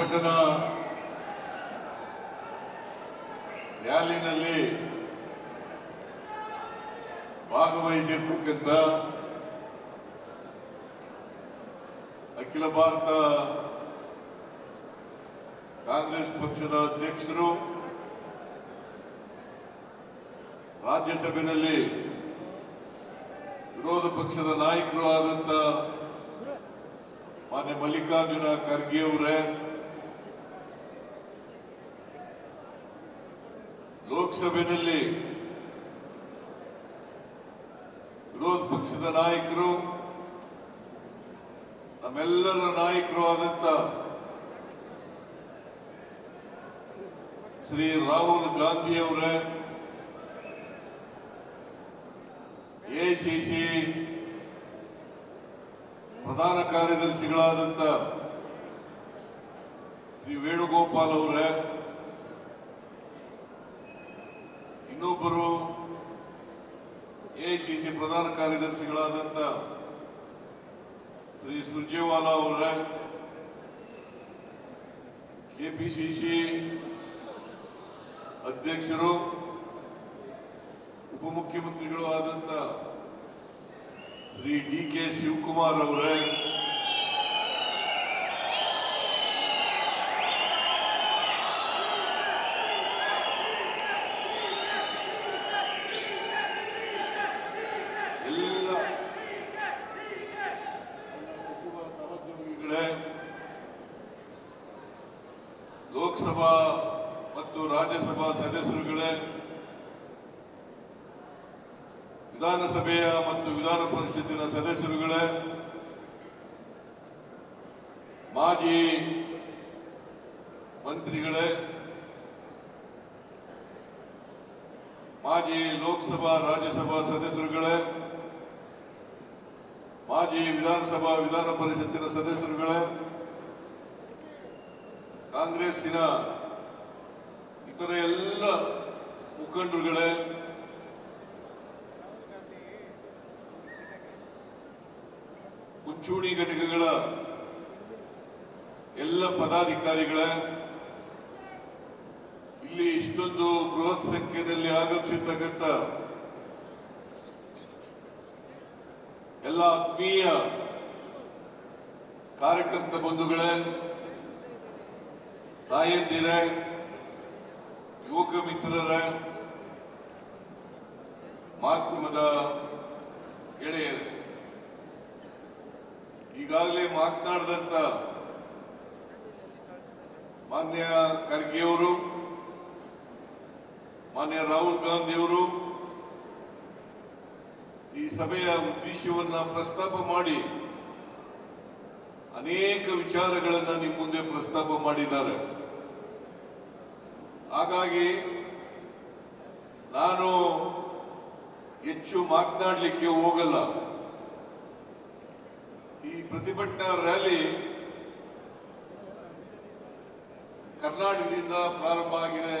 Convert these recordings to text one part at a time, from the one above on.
ಪ್ರತಿಭಟನಾ ರ್ಯಾಲಿನಲ್ಲಿ ಭಾಗವಹಿಸಿರ್ತಕ್ಕಂಥ ಅಖಿಲ ಭಾರತ ಕಾಂಗ್ರೆಸ್ ಪಕ್ಷದ ಅಧ್ಯಕ್ಷರು ರಾಜ್ಯಸಭೆಯಲ್ಲಿ ವಿರೋಧ ಪಕ್ಷದ ನಾಯಕರು ಆದಂತ ಮಾನ್ಯ ಮಲ್ಲಿಕಾರ್ಜುನ ಖರ್ಗೆ ಅವರೇ ಲೋಕಸಭೆಯಲ್ಲಿ ವಿರೋಧ ಪಕ್ಷದ ನಾಯಕರು, ನಮ್ಮೆಲ್ಲರ ನಾಯಕರು ಆದಂತ ಶ್ರೀ ರಾಹುಲ್ ಗಾಂಧಿ ಅವರ ಎಸಿಸಿ ಪ್ರಧಾನ ಕಾರ್ಯದರ್ಶಿಗಳಾದಂತ ಶ್ರೀ ವೇಣುಗೋಪಾಲ್ ಅವರೇ ಇನ್ನೊಬ್ಬರು ಎಐಸಿಸಿ ಪ್ರಧಾನ ಕಾರ್ಯದರ್ಶಿಗಳಾದಂತ ಶ್ರೀ ಸುರ್ಜೇವಾಲಾ ಅವರೇ ಕೆಪಿಸಿಸಿ ಅಧ್ಯಕ್ಷರು, ಉಪಮುಖ್ಯಮಂತ್ರಿಗಳು ಆದಂತ ಶ್ರೀ ಡಿ ಕೆ ಶಿವಕುಮಾರ್ ಅವರೇ ಎಲ್ಲ ಸಚಿವ ಸಹೋದ್ಯೋಗಿಗಳೇ ಲೋಕಸಭಾ ಮತ್ತು ರಾಜ್ಯಸಭಾ ಸದಸ್ಯರುಗಳೇ ವಿಧಾನಸಭೆಯ ಮತ್ತು ವಿಧಾನ ಪರಿಷತ್ತಿನ ಸದಸ್ಯರುಗಳೇ, ಮಾಜಿ ಮಂತ್ರಿಗಳೇ, ಮಾಜಿ ಲೋಕಸಭಾ, ರಾಜ್ಯಸಭಾ ಸದಸ್ಯರುಗಳೇ, ಮಾಜಿ ವಿಧಾನಸಭಾ, ವಿಧಾನ ಪರಿಷತ್ತಿನ ಸದಸ್ಯರುಗಳೇ, ಕಾಂಗ್ರೆಸ್ಸಿನ ಇತರ ಎಲ್ಲ ಮುಖಂಡರುಗಳೇ ಮುಂಚೂಣಿ ಘಟಕಗಳ ಎಲ್ಲ ಪದಾಧಿಕಾರಿಗಳ, ಇಲ್ಲಿ ಇಷ್ಟೊಂದು ಬೃಹತ್ ಸಂಖ್ಯೆಯಲ್ಲಿ ಆಗಮಿಸಿರ್ತಕ್ಕಂಥ ಎಲ್ಲ ಆತ್ಮೀಯ ಕಾರ್ಯಕರ್ತ ಬಂಧುಗಳೇ, ತಾಯಂದಿರ, ಯುವಕ ಮಿತ್ರರ, ಮಾಧ್ಯಮದ ಗೆಳೆಯರೇ. ಈಗಾಗಲೇ ಮಾತನಾಡಿದಂತ ಮಾನ್ಯ ಖರ್ಗೆಯವರು, ಮಾನ್ಯ ರಾಹುಲ್ ಗಾಂಧಿಯವರು ಈ ಸಭೆಯ ಉದ್ದೇಶವನ್ನ ಪ್ರಸ್ತಾಪ ಮಾಡಿ ಅನೇಕ ವಿಚಾರಗಳನ್ನ ನಿಮ್ಮ ಮುಂದೆ ಪ್ರಸ್ತಾಪ ಮಾಡಿದ್ದಾರೆ. ಹಾಗಾಗಿ ನಾನು ಹೆಚ್ಚು ಮಾತನಾಡಲಿಕ್ಕೆ ಹೋಗಲ್ಲ. ಪ್ರತಿಭಟನಾ ರ್ಯಾಲಿ ಕರ್ನಾಟಕದಿಂದ ಪ್ರಾರಂಭ ಆಗಿದೆ.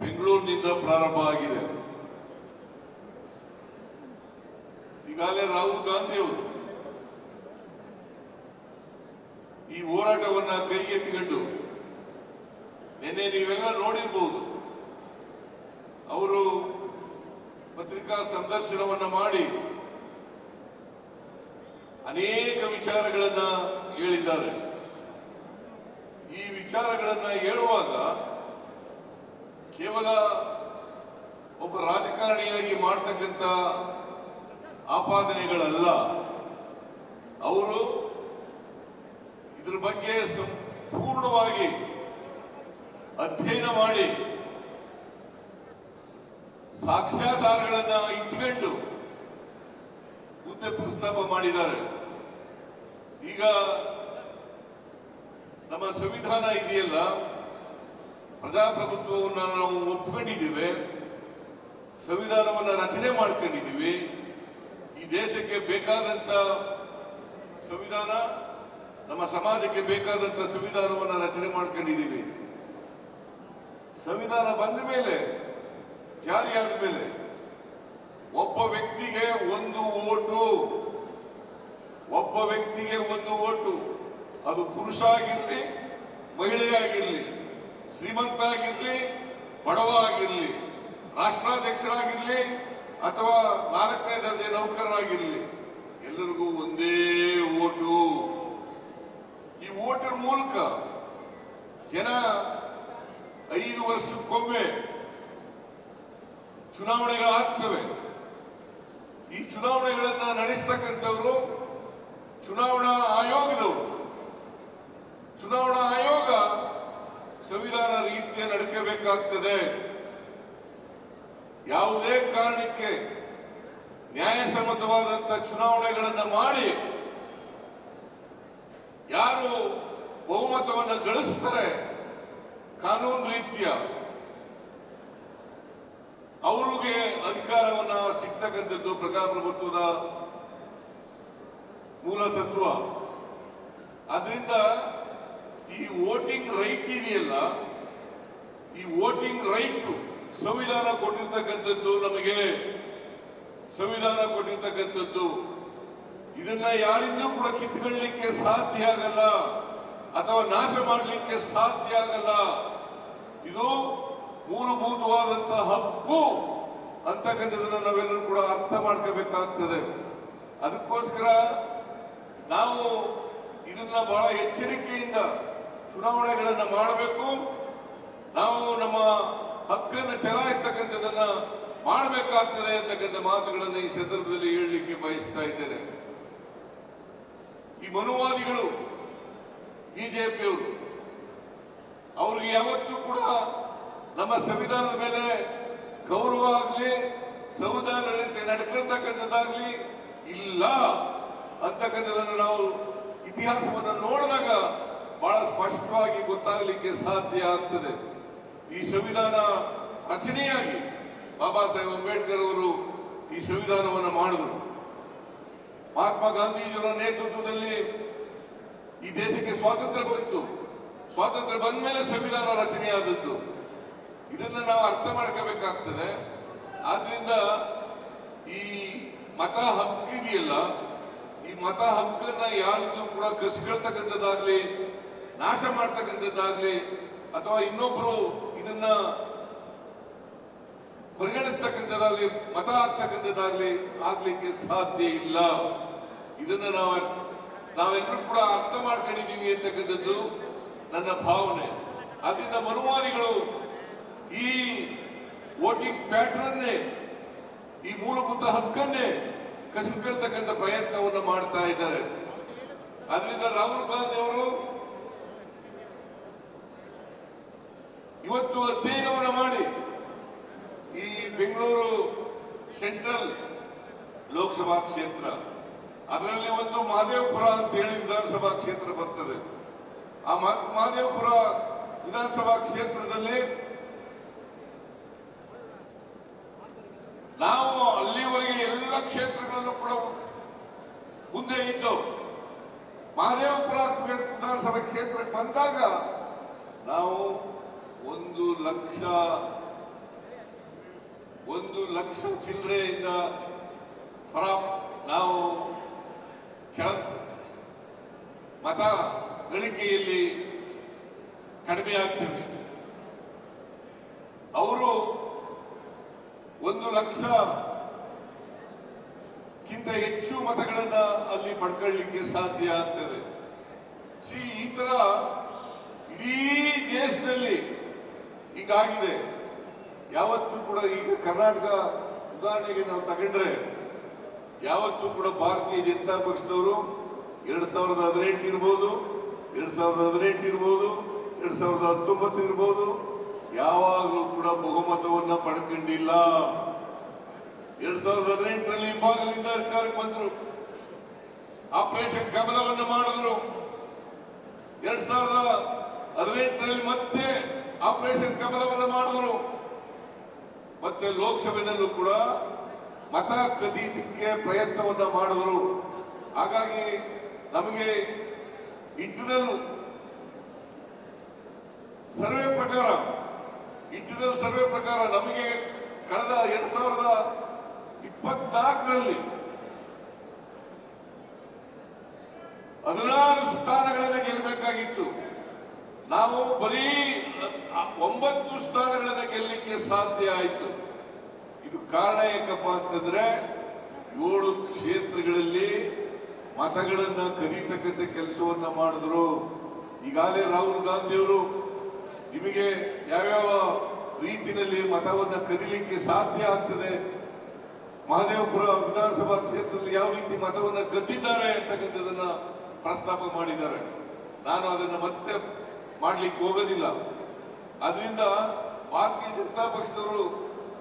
ಬೆಂಗಳೂರಿನಿಂದ ಪ್ರಾರಂಭ ಆಗಿದೆ. ಈಗಾಗಲೇ ರಾಹುಲ್ ಗಾಂಧಿ ಅವರು ಈ ಹೋರಾಟವನ್ನ ಕೈಗೆತ್ತಿಕೊಂಡು ನಿನ್ನೆ ನೀವೆಲ್ಲ ನೋಡಿರ್ಬೋದು, ಅವರು ಪತ್ರಿಕಾ ಸಂದರ್ಶನವನ್ನ ಮಾಡಿ ಅನೇಕ ವಿಚಾರಗಳನ್ನ ಹೇಳಿದ್ದಾರೆ. ಈ ವಿಚಾರಗಳನ್ನ ಹೇಳುವಾಗ ಕೇವಲ ಒಬ್ಬ ರಾಜಕಾರಣಿಯಾಗಿ ಮಾಡ್ತಕ್ಕಂತ ಆಪಾದನೆಗಳಲ್ಲ. ಅವರು ಇದ್ರ ಬಗ್ಗೆ ಸಂಪೂರ್ಣವಾಗಿ ಅಧ್ಯಯನ ಮಾಡಿ ಸಾಕ್ಷ್ಯಾಧಾರಗಳನ್ನ ಇಟ್ಕೊಂಡು ಮುಂದೆ ಪ್ರಸ್ತಾಪ ಮಾಡಿದ್ದಾರೆ. ಈಗ ನಮ್ಮ ಸಂವಿಧಾನ ಇದೆಯಲ್ಲ, ಪ್ರಜಾಪ್ರಭುತ್ವವನ್ನು ನಾವು ಒಪ್ಕೊಂಡಿದ್ದೇವೆ, ಸಂವಿಧಾನವನ್ನು ರಚನೆ ಮಾಡ್ಕೊಂಡಿದ್ದೀವಿ, ಈ ದೇಶಕ್ಕೆ ಬೇಕಾದಂತ ಸಂವಿಧಾನ, ನಮ್ಮ ಸಮಾಜಕ್ಕೆ ಬೇಕಾದಂತ ಸಂವಿಧಾನವನ್ನು ರಚನೆ ಮಾಡ್ಕೊಂಡಿದ್ದೀವಿ. ಸಂವಿಧಾನ ಬಂದ ಮೇಲೆ, ಜಾರಿಯಾದ ಮೇಲೆ, ಒಬ್ಬ ವ್ಯಕ್ತಿಗೆ ಒಂದು ಓಟು. ಒಬ್ಬ ವ್ಯಕ್ತಿಗೆ ಒಂದು ಓಟು. ಅದು ಪುರುಷ ಆಗಿರಲಿ ಮಹಿಳೆ ಆಗಿರ್ಲಿ ಶ್ರೀಮಂತ ಆಗಿರಲಿ ಬಡವ ಆಗಿರಲಿ ರಾಷ್ಟ್ರಾಧ್ಯಕ್ಷರಾಗಿರಲಿ ಅಥವಾ ನಾಲ್ಕನೇ ದರ್ಜೆ ನೌಕರರಾಗಿರಲಿ, ಎಲ್ಲರಿಗೂ ಒಂದೇ ಓಟು. ಈ ಓಟರ್ ಮೂಲಕ ಜನ ಐದು ವರ್ಷಕ್ಕೊಮ್ಮೆ ಚುನಾವಣೆಗಳಾಗ್ತವೆ. ಈ ಚುನಾವಣೆಗಳನ್ನ ನಡೆಸ್ತಕ್ಕಂಥವ್ರು ಚುನಾವಣಾ ಆಯೋಗದವರು, ಚುನಾವಣಾ ಆಯೋಗ ಸಂವಿಧಾನ ರೀತಿಯ ನಡ್ಕೋಬೇಕಾಗ್ತದೆ ಯಾವುದೇ ಕಾರಣಕ್ಕೆ ನ್ಯಾಯಸಮ್ಮತವಾದಂತ ಚುನಾವಣೆಗಳನ್ನು ಮಾಡಿ, ಯಾರು ಬಹುಮತವನ್ನು ಗಳಿಸ್ತಾರೆ ಕಾನೂನು ರೀತಿಯ, ಅವರಿಗೆ ಅಧಿಕಾರವನ್ನ ಸಿಗ್ತಕ್ಕಂಥದ್ದು ಪ್ರಜಾಪ್ರಭುತ್ವದ ಮೂಲ ತತ್ವ. ಅದರಿಂದ ಈ ವೋಟಿಂಗ್ ರೈಟ್ ಇದೆಯಲ್ಲ, ಈ ವೋಟಿಂಗ್ ರೈಟ್ ಸಂವಿಧಾನ ಕೊಟ್ಟಿರ್ತಕ್ಕಂಥದ್ದು ನಮಗೆ, ಸಂವಿಧಾನ ಕೊಟ್ಟಿರ್ತಕ್ಕಂಥದ್ದು. ಇದನ್ನ ಯಾರಿಂದಲೂ ಕೂಡ ಕಿತ್ಕೊಳ್ಳಿಕ್ಕೆ ಸಾಧ್ಯ ಆಗಲ್ಲ, ಅಥವಾ ನಾಶ ಮಾಡಲಿಕ್ಕೆ ಸಾಧ್ಯ ಆಗಲ್ಲ. ಇದು ಮೂಲಭೂತವಾದಂತಹ ಹಕ್ಕು ಅಂತಕ್ಕಂಥದ್ದನ್ನು ನಾವೆಲ್ಲರೂ ಕೂಡ ಅರ್ಥ ಮಾಡ್ಕೋಬೇಕಾಗ್ತದೆ. ಅದಕ್ಕೋಸ್ಕರ ನಾವು ಇದನ್ನ ಬಹಳ ಎಚ್ಚರಿಕೆಯಿಂದ ಚುನಾವಣೆಗಳನ್ನು ಮಾಡಬೇಕು. ನಾವು ನಮ್ಮ ಹಕ್ಕನ್ನು ಚಲಾಯಿಸ್ತಕ್ಕಂಥದ್ದನ್ನ ಮಾಡಬೇಕಾಗ್ತದೆ ಅಂತಕ್ಕಂಥ ಮಾತುಗಳನ್ನು ಈ ಸಂದರ್ಭದಲ್ಲಿ ಹೇಳಲಿಕ್ಕೆ ಬಯಸ್ತಾ ಇದ್ದೇನೆ. ಈ ಮನುವಾದಿಗಳು, ಬಿಜೆಪಿಯವರು, ಅವ್ರಿಗೆ ಯಾವತ್ತೂ ಕೂಡ ನಮ್ಮ ಸಂವಿಧಾನದ ಮೇಲೆ ಗೌರವ ಆಗಲಿ, ಸಂವಿಧಾನ ನಡ್ಕೊಳ್ತಕ್ಕಂಥದ್ದಾಗ್ಲಿ ಇಲ್ಲ. ಅಂತಕ್ಕಂಥದ್ದನ್ನು ನಾವು ಇತಿಹಾಸವನ್ನು ನೋಡಿದಾಗ ಬಹಳ ಸ್ಪಷ್ಟವಾಗಿ ಗೊತ್ತಾಗಲಿಕ್ಕೆ ಸಾಧ್ಯ ಆಗ್ತದೆ. ಈ ಸಂವಿಧಾನ ರಚನೆಯಾಗಿ ಬಾಬಾ ಸಾಹೇಬ್ ಅಂಬೇಡ್ಕರ್ ಅವರು ಈ ಸಂವಿಧಾನವನ್ನು ಮಾಡಿದರು. ಮಹಾತ್ಮ ಗಾಂಧೀಜಿಯವರ ನೇತೃತ್ವದಲ್ಲಿ ಈ ದೇಶಕ್ಕೆ ಸ್ವಾತಂತ್ರ್ಯ ಬಂತು. ಸ್ವಾತಂತ್ರ್ಯ ಬಂದ ಮೇಲೆ ಸಂವಿಧಾನ ರಚನೆಯಾದದ್ದು. ಇದನ್ನ ನಾವು ಅರ್ಥ ಮಾಡ್ಕೋಬೇಕಾಗ್ತದೆ. ಆದ್ರಿಂದ ಈ ಮತ ಹಕ್ಕಿದೆಯಲ್ಲ ಈ ಮತ ಹಕ್ಕನ್ನ ಯಾರಿಗೂ ಕೂಡ ಕಸಿಕೊಳ್ತಕ್ಕಂಥದ್ದಾಗ್ಲಿ, ನಾಶ ಮಾಡ್ತಕ್ಕಂಥದ್ದಾಗ್ಲಿ, ಅಥವಾ ಇನ್ನೊಬ್ರು ಇದನ್ನ ಪರಿಗಣಿಸ್ತಕ್ಕಂಥದ್ದಾಗ್ಲಿ, ಮತ ಹಾಕ್ತಕ್ಕಂಥದ್ದಾಗ್ಲಿ ಆಗ್ಲಿಕ್ಕೆ ಸಾಧ್ಯ ಇಲ್ಲ. ಇದನ್ನ ನಾವು ನಾವೆಲ್ಲರೂ ಕೂಡ ಅರ್ಥ ಮಾಡ್ಕೊಂಡಿದ್ದೀವಿ ಅಂತಕ್ಕಂಥದ್ದು ನನ್ನ ಭಾವನೆ. ಅದರಿಂದ ಮನುವಾದಿಗಳು ಈ ವೋಟಿಂಗ್ ಪ್ಯಾಟ್ರನ್ನೇ, ಈ ಮೂಲಭೂತ ಹಕ್ಕನ್ನೇ ಕಸಿಕೊಳ್ತಕ್ಕಂಥ ಪ್ರಯತ್ನವನ್ನು ಮಾಡ್ತಾ ಇದ್ದಾರೆ. ಅದರಿಂದ ರಾಹುಲ್ ಗಾಂಧಿ ಅವರು ಇವತ್ತು ಅಧ್ಯಯನವನ್ನು ಮಾಡಿ ಈ ಬೆಂಗಳೂರು ಸೆಂಟ್ರಲ್ ಲೋಕಸಭಾ ಕ್ಷೇತ್ರ, ಅದರಲ್ಲಿ ಒಂದು ಮಹದೇವಪುರ ಅಂತ ಹೇಳಿ ವಿಧಾನಸಭಾ ಕ್ಷೇತ್ರ ಬರ್ತದೆ. ಆ ಮಹ- ಮಹದೇವಪುರ ವಿಧಾನಸಭಾ ಕ್ಷೇತ್ರದಲ್ಲಿ ನಾವು ಅಲ್ಲಿವರೆಗೆ ಎಲ್ಲ ಕ್ಷೇತ್ರಗಳಲ್ಲೂ ಕೂಡ ಮುಂದೆ ಇದ್ದು ಮಹದೇವಪುರ ವಿಧಾನಸಭಾ ಕ್ಷೇತ್ರಕ್ಕೆ ಬಂದಾಗ ನಾವು ಒಂದು ಲಕ್ಷ ಒಂದು ಲಕ್ಷ ಚಿಲ್ಲರೆಯಿಂದ ಪರ ನಾವು ಕೆಳ ಮತ ಗಳಿಕೆಯಲ್ಲಿ ಕಡಿಮೆ ಆಗ್ತೇವೆ. ಅವರು ಒಂದು ಲಕ್ಷ ಗಿಂತ ಹೆಚ್ಚು ಮತಗಳನ್ನ ಅಲ್ಲಿ ಪಡ್ಕೊಳ್ಳಿಕ್ಕೆ ಸಾಧ್ಯ ಆಗ್ತದೆ. ಸಿ ಈ ತರ ಇಡೀ ದೇಶದಲ್ಲಿ ಹೀಗಾಗಿದೆ. ಯಾವತ್ತೂ ಕೂಡ ಈಗ ಕರ್ನಾಟಕ ಉದಾಹರಣೆಗೆ ನಾವು ತಗೊಂಡ್ರೆ, ಯಾವತ್ತೂ ಕೂಡ ಭಾರತೀಯ ಜನತಾ ಪಕ್ಷದವರು ಎರಡ್ ಸಾವಿರದ ಹದಿನೆಂಟು ಇರ್ಬೋದು, ಎರಡ್ ಸಾವಿರದ ಹದಿನೆಂಟು ಇರ್ಬೋದು, ಎರಡ್ ಸಾವಿರದ ಹತ್ತೊಂಬತ್ತು ಇರ್ಬೋದು, ಯಾವಾಗಲೂ ಕೂಡ ಬಹುಮತವನ್ನ ಪಡ್ಕೊಂಡಿಲ್ಲ. ಎರಡ್ ಸಾವಿರದ ಹದಿನೆಂಟರಲ್ಲಿ ಹಿಂಭಾಗದಿಂದ ಅಧಿಕಾರಕ್ಕೆ ಬಂದರು. ಆಪರೇಷನ್ ಕಮಲವನ್ನು ಮಾಡಿದ್ರು. ಎರಡ್ ಸಾವಿರದ ಹದಿನೆಂಟರಲ್ಲಿ ಮತ್ತೆ ಆಪರೇಷನ್ ಕಮಲವನ್ನು ಮಾಡಿದ್ರು. ಮತ್ತೆ ಲೋಕಸಭೆಯಲ್ಲೂ ಕೂಡ ಮತ ಕದೀಲಿಕ್ಕೆ ಪ್ರಯತ್ನವನ್ನ ಮಾಡಿದ್ರು. ಹಾಗಾಗಿ ನಮಗೆ ಇಂಟರ್ನಲ್ ಸರ್ವೆ ಪ್ರಕಾರ ಇಂಟರ್ನಲ್ ಸರ್ವೆ ಪ್ರಕಾರ ನಮಗೆ ಕಳೆದ ಎರಡ್ ಸಾವಿರದ ಇಪ್ಪತ್ನಾಲ್ಕರಲ್ಲಿ ಹದಿನಾರು ಸ್ಥಾನಗಳನ್ನು ಗೆಲ್ಲಬೇಕಾಗಿತ್ತು. ನಾವು ಬರೀ ಒಂಬತ್ತು ಸ್ಥಾನಗಳನ್ನು ಗೆಲ್ಲಲಿಕ್ಕೆ ಸಾಧ್ಯ ಆಯಿತು. ಇದು ಕಾರಣ ಏಕಪ್ಪ ಅಂತಂದ್ರೆ ಏಳು ಕ್ಷೇತ್ರಗಳಲ್ಲಿ ಮತಗಳನ್ನ ಕದೀತಕ್ಕಂಥ ಕೆಲಸವನ್ನ ಮಾಡಿದ್ರು. ಈಗಾಗಲೇ ರಾಹುಲ್ ಗಾಂಧಿಯವರು ನಿಮಗೆ ಯಾವ್ಯಾವ ರೀತಿಯಲ್ಲಿ ಮತವನ್ನ ಕದಿಲಿಕ್ಕೆ ಸಾಧ್ಯ ಆಗ್ತದೆ ಮಹದೇವಪುರ ವಿಧಾನಸಭಾ ಕ್ಷೇತ್ರದಲ್ಲಿ ಯಾವ ರೀತಿ ಮತವನ್ನು ಕದ್ದಿದ್ದಾರೆ ಅಂತಕ್ಕಂಥದನ್ನ ಪ್ರಸ್ತಾಪ ಮಾಡಿದ್ದಾರೆ. ನಾನು ಅದನ್ನ ಮತ್ತೆ ಮಾಡಲಿಕ್ಕೆ ಹೋಗೋದಿಲ್ಲ. ಅದರಿಂದ ಭಾರತೀಯ ಜನತಾ ಪಕ್ಷದವರು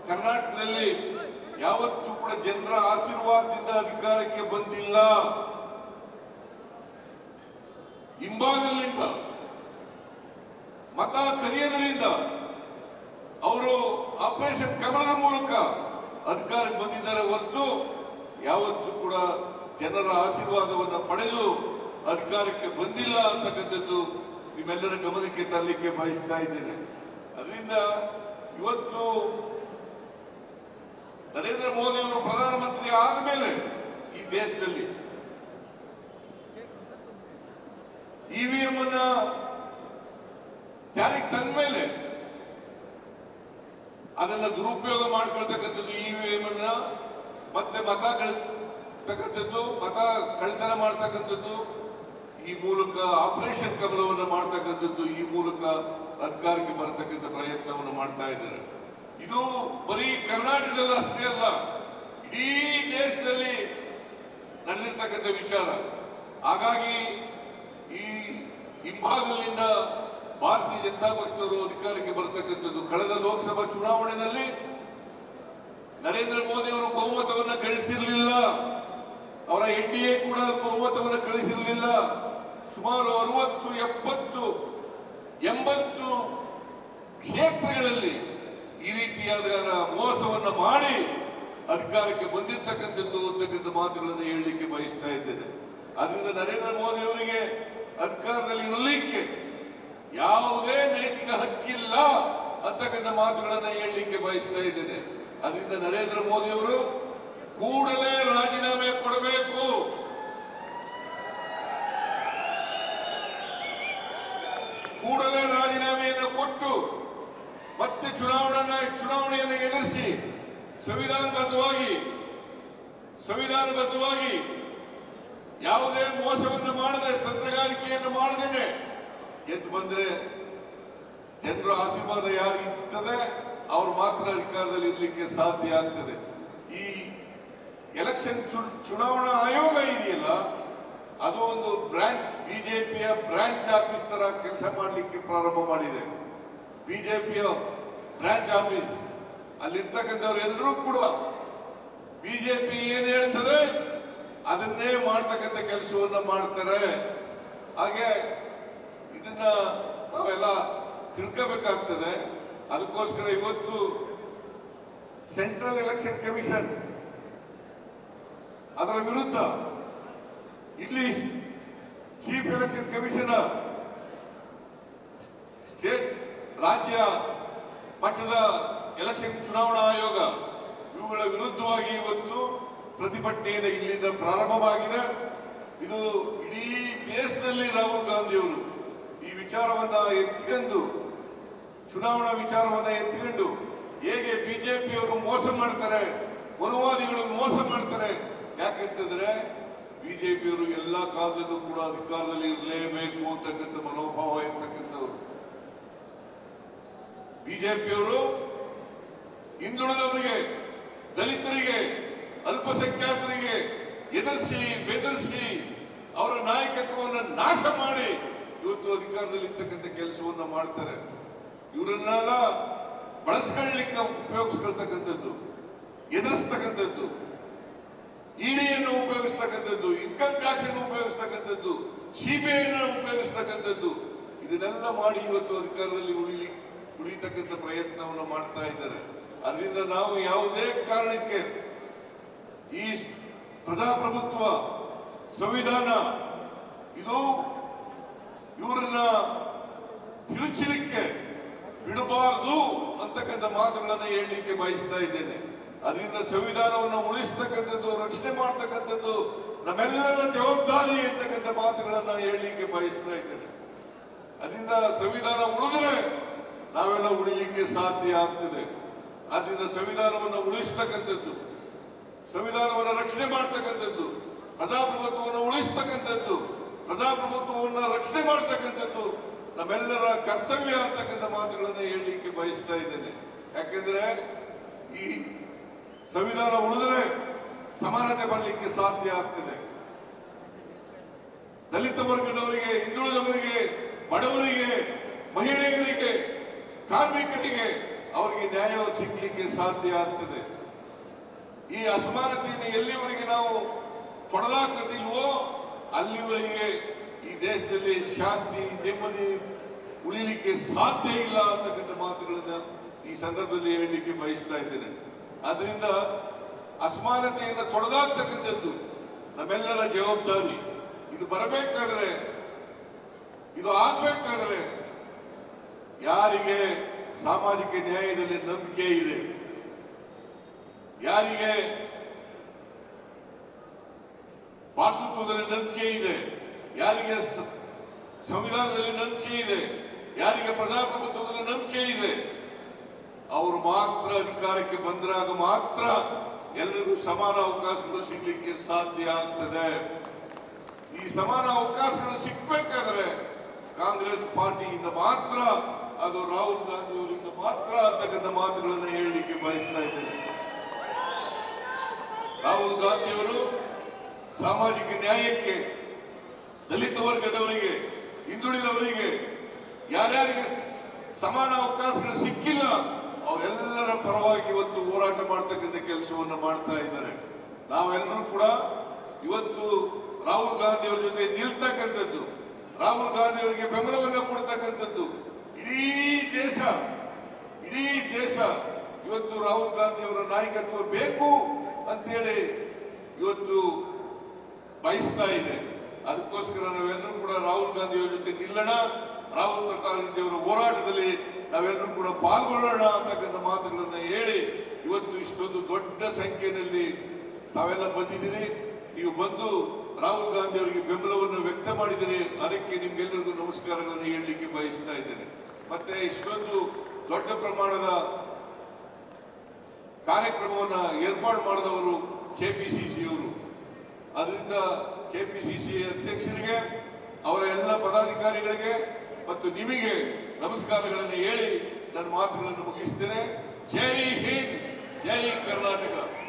ಕರ್ನಾಟಕದಲ್ಲಿ ಯಾವತ್ತೂ ಕೂಡ ಜನರ ಆಶೀರ್ವಾದದಿಂದ ಅಧಿಕಾರಕ್ಕೆ ಬಂದಿಲ್ಲ. ಹಿಂಭಾಗದಲ್ಲಿಂದ, ಮತ ಕದಿಯೋದ್ರಿಂದ ಅವರು ಆಪರೇಷನ್ ಕಮಲದ ಮೂಲಕ ಅಧಿಕಾರಕ್ಕೆ ಬಂದಿದ್ದಾರೆ ಹೊರತು ಯಾವತ್ತೂ ಕೂಡ ಜನರ ಆಶೀರ್ವಾದವನ್ನು ಪಡೆದು ಅಧಿಕಾರಕ್ಕೆ ಬಂದಿಲ್ಲ ಅಂತಕ್ಕಂಥದ್ದು ನಿಮ್ಮೆಲ್ಲರ ಗಮನಕ್ಕೆ ತರಲಿಕ್ಕೆ ಬಯಸ್ತಾ ಇದ್ದೇನೆ. ಅದರಿಂದ ಇವತ್ತು ನರೇಂದ್ರ ಮೋದಿ ಅವರು ಪ್ರಧಾನಮಂತ್ರಿ ಆದಮೇಲೆ ಈ ದೇಶದಲ್ಲಿ ಇವಿಎಂ ಅನ್ನ ಜಾರಿಗೆ ತಂದ ಮೇಲೆ ಅದನ್ನ ದುರುಪಯೋಗ ಮಾಡ್ಕೊಳ್ತಕ್ಕಂಥದ್ದು ಇವಿಎಂ ಅನ್ನ ಮತ್ತೆ ಮತ ಕಳ್ತಕ್ಕಂಥದ್ದು, ಮತ ಕಳ್ತನ ಮಾಡ್ತಕ್ಕಂಥದ್ದು, ಈ ಮೂಲಕ ಆಪರೇಷನ್ ಕಮಲವನ್ನು ಮಾಡ್ತಕ್ಕಂಥದ್ದು ಈ ಮೂಲಕ ಅಧಿಕಾರಕ್ಕೆ ಬರತಕ್ಕಂಥ ಪ್ರಯತ್ನವನ್ನು ಮಾಡ್ತಾ ಇದ್ದಾರೆ. ಇದು ಬರೀ ಕರ್ನಾಟಕದ ಅಷ್ಟೇ ಅಲ್ಲ, ಇಡೀ ದೇಶದಲ್ಲಿ ನಡೆದಿರ್ತಕ್ಕಂಥ ವಿಚಾರ. ಹಾಗಾಗಿ ಈ ಹಿಂಭಾಗದಿಂದ ಭಾರತೀಯ ಜನತಾ ಪಕ್ಷದವರು ಅಧಿಕಾರಕ್ಕೆ ಬರತಕ್ಕಂಥದ್ದು ಕಳೆದ ಲೋಕಸಭಾ ಚುನಾವಣೆಯಲ್ಲಿ ನರೇಂದ್ರ ಮೋದಿ ಅವರು ಬಹುಮತವನ್ನು ಗಳಿಸಿರಲಿಲ್ಲ. ಅವರ ಎನ್ ಡಿ ಎ ಕೂಡ ಬಹುಮತವನ್ನು ಗಳಿಸಿರಲಿಲ್ಲ. ಸುಮಾರು ಅರವತ್ತು, ಎಪ್ಪತ್ತು, ಎಂಬತ್ತು ಕ್ಷೇತ್ರಗಳಲ್ಲಿ ಈ ರೀತಿಯಾದ ಮೋಸವನ್ನು ಮಾಡಿ ಅಧಿಕಾರಕ್ಕೆ ಬಂದಿರತಕ್ಕಂಥದ್ದು ಅಂತಕ್ಕಂಥ ಮಾತುಗಳನ್ನು ಹೇಳಲಿಕ್ಕೆ ಬಯಸ್ತಾ ಇದ್ದೇನೆ. ಅದರಿಂದ ನರೇಂದ್ರ ಮೋದಿ ಅವರಿಗೆ ಅಧಿಕಾರದಲ್ಲಿ ಇರಲಿಕ್ಕೆ ಅಂತಕ್ಕಂಥ ಮಾತುಗಳನ್ನು ಹೇಳಲಿಕ್ಕೆ ಬಯಸ್ತಾ ಇದ್ದೇನೆ. ಅದರಿಂದ ನರೇಂದ್ರ ಮೋದಿ ಅವರು ಕೂಡಲೇ ರಾಜೀನಾಮೆ ಕೊಡಬೇಕು. ಕೂಡಲೇ ರಾಜೀನಾಮೆಯನ್ನು ಕೊಟ್ಟು ಮತ್ತೆ ಚುನಾವಣಾ ಚುನಾವಣೆಯನ್ನು ಎದುರಿಸಿ ಸಂವಿಧಾನಬದ್ಧವಾಗಿ ಸಂವಿಧಾನಬದ್ಧವಾಗಿ ಯಾವುದೇ ಮೋಸವನ್ನು ಮಾಡದೆ, ತಂತ್ರಗಾರಿಕೆಯನ್ನು ಮಾಡದೇನೆ. ಎದ್ದು ಬಂದ್ರೆ ಜನರ ಆಶೀರ್ವಾದ ಯಾರು ಇರ್ತದೆ, ಅವರು ಮಾತ್ರ ಅಧಿಕಾರದಲ್ಲಿ ಇರಲಿಕ್ಕೆ ಸಾಧ್ಯ ಆಗ್ತದೆ. ಈ ಎಲೆಕ್ಷನ್ ಚುನಾವಣಾ ಆಯೋಗ ಇದೆಯಲ್ಲ, ಅದು ಒಂದು ಬ್ರಾಂಚ್ ಬಿಜೆಪಿಯ ಬ್ರಾಂಚ್ ಆಫೀಸ್ ತರ ಕೆಲಸ ಮಾಡಲಿಕ್ಕೆ ಪ್ರಾರಂಭ ಮಾಡಿದೆ. ಬಿಜೆಪಿಯ ಬ್ರಾಂಚ್ ಆಫೀಸ್, ಅಲ್ಲಿರ್ತಕ್ಕಂಥವ್ರು ಎಲ್ಲರೂ ಕೂಡ ಬಿಜೆಪಿ ಏನ್ ಹೇಳ್ತದೆ, ಅದನ್ನೇ ಮಾಡ್ತಕ್ಕಂಥ ಕೆಲಸವನ್ನ ಮಾಡ್ತಾರೆ. ಹಾಗೆ ಇದನ್ನ ತಾವೆಲ್ಲ ತಿಳ್ಕೋಬೇಕಾಗ್ತದೆ. ಅದಕ್ಕೋಸ್ಕರ ಇವತ್ತು ಸೆಂಟ್ರಲ್ ಎಲೆಕ್ಷನ್ ಕಮಿಷನ್ ಅದರ ವಿರುದ್ಧ ಇಲ್ಲಿ ಚೀಫ್ ಎಲೆಕ್ಷನ್ ಕಮಿಷನರ್ ಸ್ಟೇಟ್ ರಾಜ್ಯ ಮಟ್ಟದ ಎಲೆಕ್ಷನ್ ಚುನಾವಣಾ ಆಯೋಗ ಇವುಗಳ ವಿರುದ್ಧವಾಗಿ ಇವತ್ತು ಪ್ರತಿಭಟನೆಯನ್ನು ಇಲ್ಲಿಂದ ಪ್ರಾರಂಭವಾಗಿದೆ. ಇದು ಇಡೀ ದೇಶದಲ್ಲಿ ರಾಹುಲ್ ಗಾಂಧಿಯವರು ಈ ವಿಚಾರವನ್ನ ಎತ್ಕೊಂಡು ಚುನಾವಣಾ ವಿಚಾರವನ್ನ ಎತ್ತಿಕೊಂಡು ಹೇಗೆ ಬಿಜೆಪಿಯವರು ಮೋಸ ಮಾಡ್ತಾರೆ ಮನುವಾದಿಗಳು ಮೋಸ ಮಾಡ್ತಾರೆ, ಯಾಕಂತಂದ್ರೆ ಬಿಜೆಪಿಯವರು ಎಲ್ಲಾ ಕಾಲದಲ್ಲೂ ಕೂಡ ಅಧಿಕಾರದಲ್ಲಿ ಇರಲೇಬೇಕು ಅಂತಕ್ಕಂಥ ಮನೋಭಾವ ಇರ್ತಕ್ಕಂಥವ್ರು. ಬಿಜೆಪಿಯವರು ಹಿಂದುಳಿದವರಿಗೆ, ದಲಿತರಿಗೆ, ಅಲ್ಪಸಂಖ್ಯಾತರಿಗೆ ಎದುರಿಸಿ ಬೆದರಿಸಿ ಅವರ ನಾಯಕತ್ವವನ್ನು ನಾಶ ಮಾಡಿ ಇವತ್ತು ಅಧಿಕಾರದಲ್ಲಿ ಇರ್ತಕ್ಕಂಥ ಕೆಲಸವನ್ನ ಮಾಡ್ತಾರೆ. ಇವರನ್ನೆಲ್ಲ ಬಳಸ್ಕೊಳ್ಳಿಕ್ಕೆ ಉಪಯೋಗಿಸ್ಕೊಳ್ತಕ್ಕಂಥದ್ದು, ಎದುರಿಸ್ತಕ್ಕಂಥದ್ದು ಇಡಿಯನ್ನು ಉಪಯೋಗಿಸ್ತಕ್ಕಂಥದ್ದು ಇನ್ಕಮ್ ಟ್ಯಾಕ್ಸ್ ಅನ್ನು ಉಪಯೋಗಿಸ್ತಕ್ಕಂಥದ್ದು ಸಿಬಿಐನ ಉಪಯೋಗಿಸ್ತಕ್ಕಂಥದ್ದು, ಇದನ್ನೆಲ್ಲ ಮಾಡಿ ಇವತ್ತು ಅಧಿಕಾರದಲ್ಲಿ ಉಳಿಲಿ, ಉಳಿತಕ್ಕಂಥ ಪ್ರಯತ್ನವನ್ನು ಮಾಡ್ತಾ ಇದ್ದಾರೆ. ಅದರಿಂದ ನಾವು ಯಾವುದೇ ಕಾರಣಕ್ಕೆ ಈ ಪ್ರಜಾಪ್ರಭುತ್ವ ಸಂವಿಧಾನ, ಇದು ಇವರನ್ನ ತಿರುಚಲಿಕ್ಕೆ ಬಿಡಬಾರದು ಅಂತಕ್ಕಂಥ ಮಾತುಗಳನ್ನು ಹೇಳಲಿಕ್ಕೆ ಬಯಸ್ತಾ ಇದ್ದೇನೆ. ಅದರಿಂದ ಸಂವಿಧಾನವನ್ನು ಉಳಿಸ್ತಕ್ಕಂಥದ್ದು, ರಕ್ಷಣೆ ಮಾಡ್ತಕ್ಕಂಥದ್ದು, ನಮ್ಮೆಲ್ಲರ ಜವಾಬ್ದಾರಿ ಅಂತಕ್ಕಂಥ ಮಾತುಗಳನ್ನು ಹೇಳಲಿಕ್ಕೆ ಬಯಸ್ತಾ ಇದ್ದೇನೆ. ಅದರಿಂದ ಸಂವಿಧಾನ ಉಳಿದರೆ ನಾವೆಲ್ಲ ಉಳಿಲಿಕ್ಕೆ ಸಾಧ್ಯ ಆಗ್ತದೆ. ಆದ್ರಿಂದ ಸಂವಿಧಾನವನ್ನು ಉಳಿಸ್ತಕ್ಕಂಥದ್ದು, ಸಂವಿಧಾನವನ್ನು ರಕ್ಷಣೆ ಮಾಡ್ತಕ್ಕಂಥದ್ದು, ಪ್ರಜಾಪ್ರಭುತ್ವವನ್ನು ಉಳಿಸ್ತಕ್ಕಂಥದ್ದು, ಪ್ರಜಾಪ್ರಭುತ್ವವನ್ನು ರಕ್ಷಣೆ ಮಾಡ್ತಕ್ಕಂಥದ್ದು ನಮ್ಮೆಲ್ಲರ ಕರ್ತವ್ಯ ಅಂತಕ್ಕಂಥ ಮಾತುಗಳನ್ನು ಹೇಳಲಿಕ್ಕೆ ಬಯಸ್ತಾ ಇದ್ದೇನೆ. ಯಾಕೆಂದ್ರೆ ಈ ಸಂವಿಧಾನ ಉಳಿದರೆ ಸಮಾನತೆ ಬರಲಿಕ್ಕೆ ಸಾಧ್ಯ ಆಗ್ತದೆ. ದಲಿತ ವರ್ಗದವರಿಗೆ, ಹಿಂದುಳಿದವರಿಗೆ, ಬಡವರಿಗೆ, ಮಹಿಳೆಯರಿಗೆ, ಕಾರ್ಮಿಕರಿಗೆ ಅವರಿಗೆ ನ್ಯಾಯ ಸಿಗ್ಲಿಕ್ಕೆ ಸಾಧ್ಯ ಆಗ್ತದೆ. ಈ ಅಸಮಾನತೆಯನ್ನು ಎಲ್ಲಿವರೆಗೆ ನಾವು ಕೊಡಲಾಗದಿಲ್ವೋ ಅಲ್ಲಿವರೆಗೆ ಈ ದೇಶದಲ್ಲಿ ಶಾಂತಿ, ನೆಮ್ಮದಿ ಉಳಿಲಿಕ್ಕೆ ಸಾಧ್ಯ ಇಲ್ಲ ಅಂತಕ್ಕಂಥ ಮಾತುಗಳನ್ನ ಈ ಸಂದರ್ಭದಲ್ಲಿ ಹೇಳಲಿಕ್ಕೆ ಬಯಸ್ತಾ ಇದ್ದೇನೆ. ಆದ್ರಿಂದ ಅಸಮಾನತೆಯಿಂದ ತೊಡಗಾಗ್ತಕ್ಕಂಥದ್ದು ನಮ್ಮೆಲ್ಲರ ಜವಾಬ್ದಾರಿ. ಇದು ಬರಬೇಕಾದ್ರೆ, ಇದು ಆಗ್ಬೇಕಾದ್ರೆ ಯಾರಿಗೆ ಸಾಮಾಜಿಕ ನ್ಯಾಯದಲ್ಲಿ ನಂಬಿಕೆ ಇದೆ? ಯಾರಿಗೆ ಭಾತೃತ್ವದಲ್ಲಿ ನಂಬಿಕೆ ಇದೆ? ಯಾರಿಗೆ ಸಂವಿಧಾನದಲ್ಲಿ ನಂಬಿಕೆ ಇದೆ, ಯಾರಿಗೆ ಪ್ರಜಾಪ್ರಭುತ್ವದಲ್ಲಿ ನಂಬಿಕೆ ಇದೆ, ಅವರು ಮಾತ್ರ ಅಧಿಕಾರಕ್ಕೆ ಬಂದಾಗ ಮಾತ್ರ ಎಲ್ಲರಿಗೂ ಸಮಾನ ಅವಕಾಶಗಳು ಸಿಗ್ಲಿಕ್ಕೆ ಸಾಧ್ಯ ಆಗ್ತದೆ. ಈ ಸಮಾನ ಅವಕಾಶಗಳು ಸಿಗ್ಬೇಕಾದ್ರೆ ಕಾಂಗ್ರೆಸ್ ಪಾರ್ಟಿಯಿಂದ ಮಾತ್ರ, ಅದು ರಾಹುಲ್ ಗಾಂಧಿ ಅವರಿಂದ ಮಾತ್ರ ಅಂತಕ್ಕಂಥ ಮಾತುಗಳನ್ನು ಹೇಳಲಿಕ್ಕೆ ಬಯಸ್ತಾ ಇದ್ದೇನೆ. ರಾಹುಲ್ ಗಾಂಧಿಯವರು ಸಾಮಾಜಿಕ ನ್ಯಾಯಕ್ಕೆ ದಲಿತ ವರ್ಗದವರಿಗೆ, ಹಿಂದುಳಿದವರಿಗೆ ಯಾರ್ಯಾರಿಗೆ ಸಮಾನ ಅವಕಾಶಗಳು ಸಿಕ್ಕಿಲ್ಲ, ಅವರೆಲ್ಲರ ಪರವಾಗಿ ಇವತ್ತು ಹೋರಾಟ ಮಾಡ್ತಕ್ಕಂಥ ಕೆಲಸವನ್ನು ಮಾಡ್ತಾ ಇದ್ದಾರೆ. ನಾವೆಲ್ಲರೂ ಕೂಡ ಇವತ್ತು ರಾಹುಲ್ ಗಾಂಧಿ ಅವರ ಜೊತೆ ನಿಲ್ತಕ್ಕಂಥದ್ದು, ರಾಹುಲ್ ಗಾಂಧಿ ಅವರಿಗೆ ಬೆಂಬಲವನ್ನು ಕೊಡ್ತಕ್ಕಂಥದ್ದು. ಇಡೀ ದೇಶ ಇಡೀ ದೇಶ ಇವತ್ತು ರಾಹುಲ್ ಗಾಂಧಿ ಅವರ ನಾಯಕತ್ವ ಬೇಕು ಅಂತೇಳಿ ಇವತ್ತು ಬಯಸ್ತಾ ಇದೆ. ಅದಕ್ಕೋಸ್ಕರ ನಾವೆಲ್ಲರೂ ಕೂಡ ರಾಹುಲ್ ಗಾಂಧಿಯವರ ಜೊತೆ ನಿಲ್ಲೋಣ. ರಾಹುಲ್ ಗಾಂಧಿಯವರ ಹೋರಾಟದಲ್ಲಿ ನಾವೆಲ್ಲರೂ ಕೂಡ ಪಾಲ್ಗೊಳ್ಳೋಣ ಅಂತಕ್ಕಂಥ ಮಾತುಗಳನ್ನು ಹೇಳಿ ಇವತ್ತು ಇಷ್ಟೊಂದು ದೊಡ್ಡ ಸಂಖ್ಯೆಯಲ್ಲಿ ತಾವೆಲ್ಲ ಬಂದಿದ್ದೀರಿ. ನೀವು ಬಂದು ರಾಹುಲ್ ಗಾಂಧಿ ಅವರಿಗೆ ಬೆಂಬಲವನ್ನು ವ್ಯಕ್ತ ಮಾಡಿದರೆ ಅದಕ್ಕೆ ನಿಮ್ಗೆಲ್ಲರಿಗೂ ನಮಸ್ಕಾರಗಳನ್ನು ಹೇಳಲಿಕ್ಕೆ ಬಯಸ್ತಾ ಇದ್ದೇನೆ. ಮತ್ತೆ ಇಷ್ಟೊಂದು ದೊಡ್ಡ ಪ್ರಮಾಣದ ಕಾರ್ಯಕ್ರಮವನ್ನು ಏರ್ಪಾಡು ಮಾಡಿದವರು ಕೆಪಿಸಿಸಿ ಅವರು. ಅದರಿಂದ ಕೆಪಿಸಿಸಿ ಅಧ್ಯಕ್ಷರಿಗೆ, ಅವರ ಎಲ್ಲ ಪದಾಧಿಕಾರಿಗಳಿಗೆ ಮತ್ತು ನಿಮಗೆ ನಮಸ್ಕಾರಗಳನ್ನು ಹೇಳಿ ನನ್ನ ಮಾತುಗಳನ್ನು ಮುಗಿಸ್ತೇನೆ. ಜೈ ಹಿಂದ್, ಜೈ ಕರ್ನಾಟಕ.